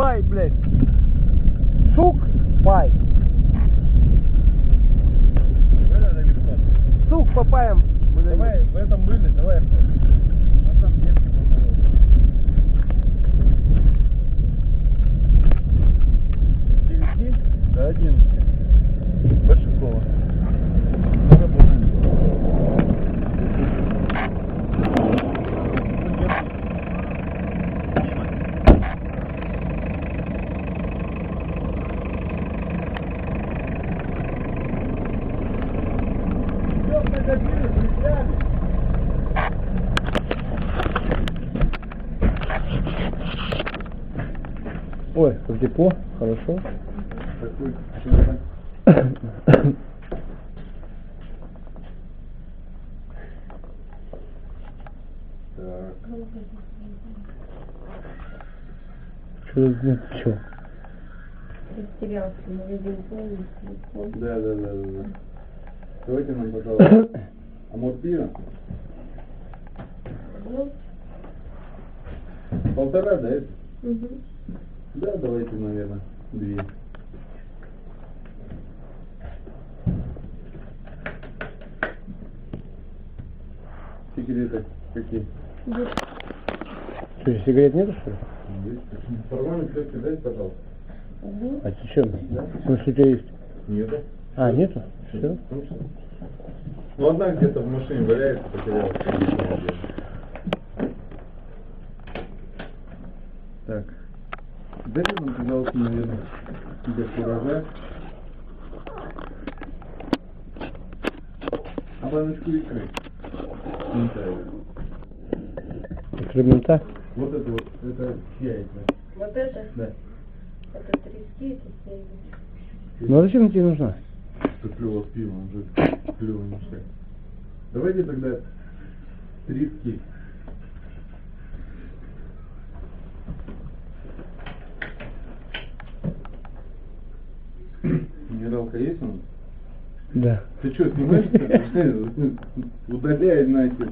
пай, блядь. Сук, пай. Сук попаем. Давай в этом были, Ой, как тепло, хорошо. Через нет, чё? Растерялся, но видел телефон. Да, да, да, да, да. Давайте нам, пожалуйста, амуртира. Ну, Полтора, да? это? угу. Да, давайте, наверное, две. Сигареты какие? Что, сигарет нету, что ли? Есть. Формальный клетки дайте, пожалуйста. Угу. А зачем? В смысле, у тебя есть? Нету. А, нету? Все? Ну, одна где-то в машине валяется, потерялась. Так. Дайте нам, пожалуйста, наверное, для куража. А баночку икры. Неправильно. Инструмента? Вот это вот, это чья икра? Вот это, Да. это трески, это сельдь. Ну а зачем тебе нужна? Что клево с пивом, уже клево ништяк. Давайте тогда три ски. Минералка есть у нас? Да. Ты что, снимаешь? Удаляй нахер.